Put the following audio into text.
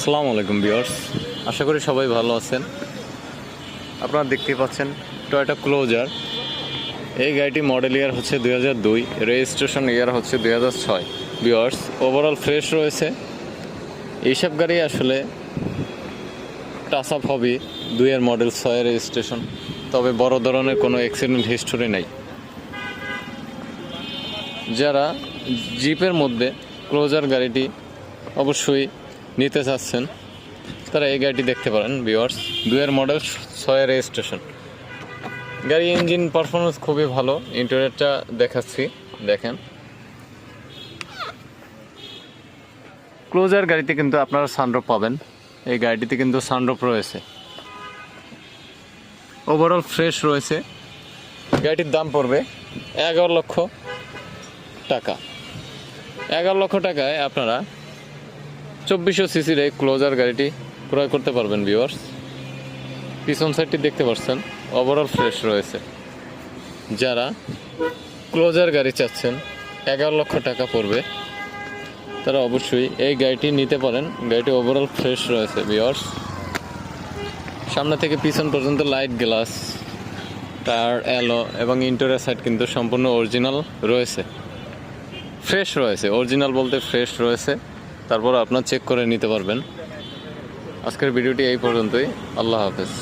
আসসালামু আলাইকুম বিয়ার্স আশা করি সবাই ভালো আছেন। আপনারা দেখতে পাচ্ছেন টয়োটা ক্লোজার এই গাড়িটি মডেল ইয়ার হচ্ছে দুই হাজার দুই রেজিস্ট্রেশন ইয়ার হচ্ছে দুই হাজার ছয়। বিয়ার্স ওভারঅল ফ্রেশ রয়েছে। এইসব গাড়ি আসলে টাচ আপ হবে দুইয়ের মডেল ছয়ের রেজিস্ট্রেশন তবে বড় ধরনের কোনো অ্যাক্সিডেন্ট হিস্টোরি নেই। যারা জিপের মধ্যে ক্লোজার গাড়িটি অবশ্যই নিতে চাচ্ছেন, তারা এই গাড়িটি দেখতে পারেন ভিওয়ার্স দুয়ের মডেল ছয়ের রেজিস্ট্রেশন গাড়ি ইঞ্জিন পারফরমেন্স খুবই ভালো ইন্টারনেটটা দেখাচ্ছি, দেখেন। ক্লোজার গাড়িতে কিন্তু আপনারা সানরোপ পাবেন। এই গাড়িটিতে কিন্তু সানরোপ রয়েছে। ওভারঅল ফ্রেশ রয়েছে। গাড়িটির দাম পড়বে এগারো লক্ষ টাকা। এগারো লক্ষ টাকায় আপনারা চব্বিশশো সিসির এই ক্লোজার গাড়িটি ক্রয় করতে পারবেন ভিওয়ার্স পিছন সাইডটি দেখতে পাচ্ছেন ওভারঅল ফ্রেশ রয়েছে। যারা ক্লোজার গাড়ি চাচ্ছেন, এগারো লক্ষ টাকা পড়বে, তারা অবশ্যই এই গাড়িটি নিতে পারেন। গাড়িটি ওভারঅল ফ্রেশ রয়েছে ভিউয়ার্স সামনে থেকে পিছন পর্যন্ত লাইট গ্লাস টায়ার অ্যালো এবং ইন্টোরিয়ার সাইড কিন্তু সম্পূর্ণ অরিজিনাল রয়েছে। ফ্রেশ রয়েছে অরিজিনাল বলতে ফ্রেশ রয়েছে। তারপর আপনার চেক করে নিতে পারবেন। আজকের ভিডিওটি এই পর্যন্তই। আল্লাহ হাফেজ।